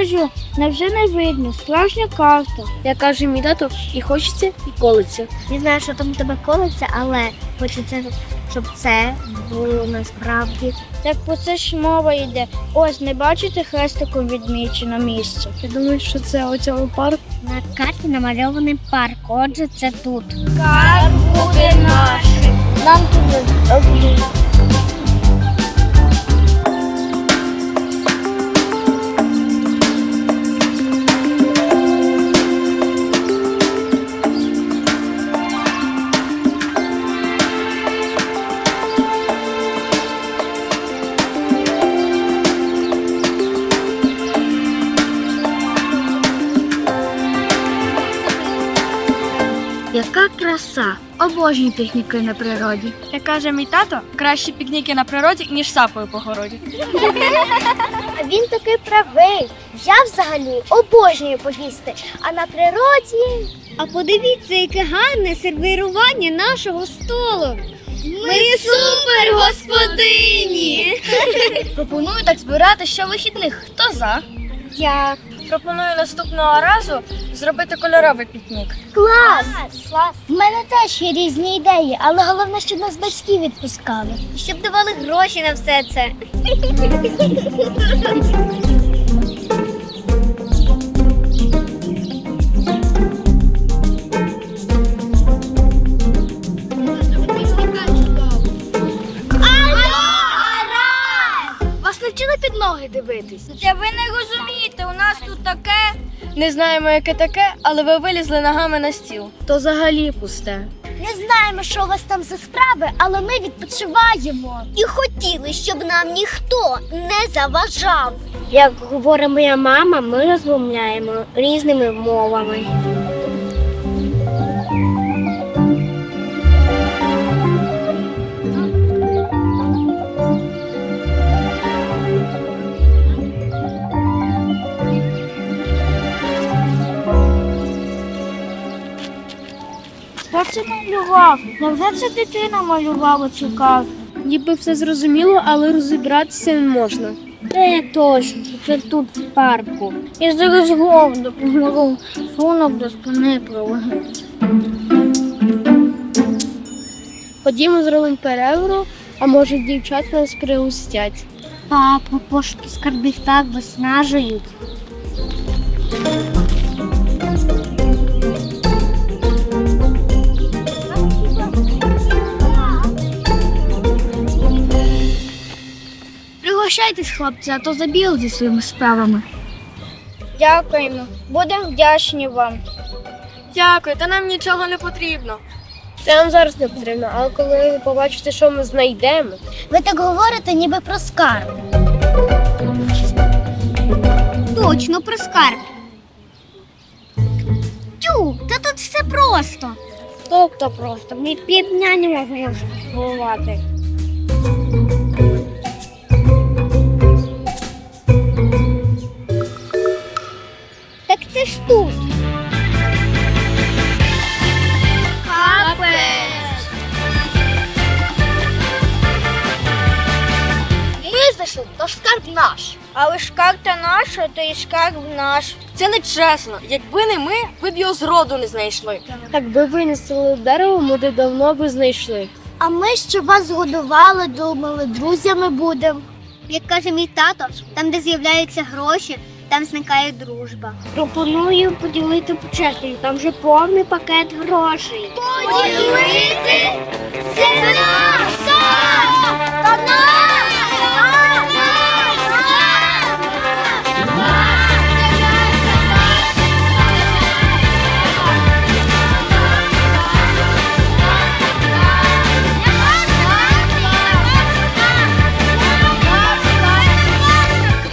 Кажу, невже не видно, справжня карта. Я каже мій тато, і хочеться, і колиться. Не знаю, що там у тебе колиться, але хочеться, щоб це було насправді. Так про це ж мова йде. Ось, не бачите хрестиком відмічено місце. Я думаю, що це у цьому парку. На карті намальований парк, отже, це тут. Карт буде нашим. Нам туди. Яка краса! Обожнюю пікніки на природі. Як каже мій тато, кращі пікніки на природі, ніж сапою по городі. А він такий правий. Я взагалі обожнюю поїсти. А на природі. А подивіться, яке гарне сервірування нашого столу. Ми супер господині! Пропоную так збирати щовихідних. Хто за? Я Пропоную наступного разу зробити кольоровий пікнік. клас! клас! В мене теж є різні ідеї, але головне, щоб нас батьки відпускали. Щоб давали гроші на все це. ноги дивитись. Та ви не розумієте, у нас тут таке. Не знаємо, яке таке, але ви вилізли ногами на стіл. То взагалі пусте. Не знаємо, що у вас там за справи, але ми відпочиваємо. І хотіли, щоб нам ніхто не заважав. Як говорить моя мама, ми розмовляємо різними мовами. Хто це малював? Невже це дитина малювала цю карту? Ніби все зрозуміло, але розібратися не можна. Це точно, це тут в парку. Я зараз голову допомогу сунок до спини проведу. Ходімо зробимо перерву, а може дівчат нас пригостять. Папа, пошуки скарбів так виснажують. Пригощайтесь, хлопці, а то забіли зі своїми справами. Дякуємо. Будемо вдячні вам. Дякую, та нам нічого не потрібно. Це нам зараз не потрібно, але коли ви побачите, що ми знайдемо. Ви так говорите, ніби про скарб. Точно про скарб. Тю, та тут все просто. Тобто просто ми півдня не можемо головати. Ж тут. Ми знайшли, то ж скарб наш. Але ж карта наша, то і скарб наш. Це не чесно. Якби не ми, ви б його зроду не знайшли. Так би винесли дерево, ми б давно би знайшли. А ми, що вас годували, думали, друзями будемо. Як каже мій тато, там, де з'являються гроші, там зникає дружба. Пропоную поділити по честі. Там вже повний пакет грошей. Поділити? Це наш!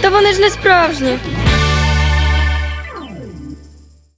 Та Та вони ж не справжні.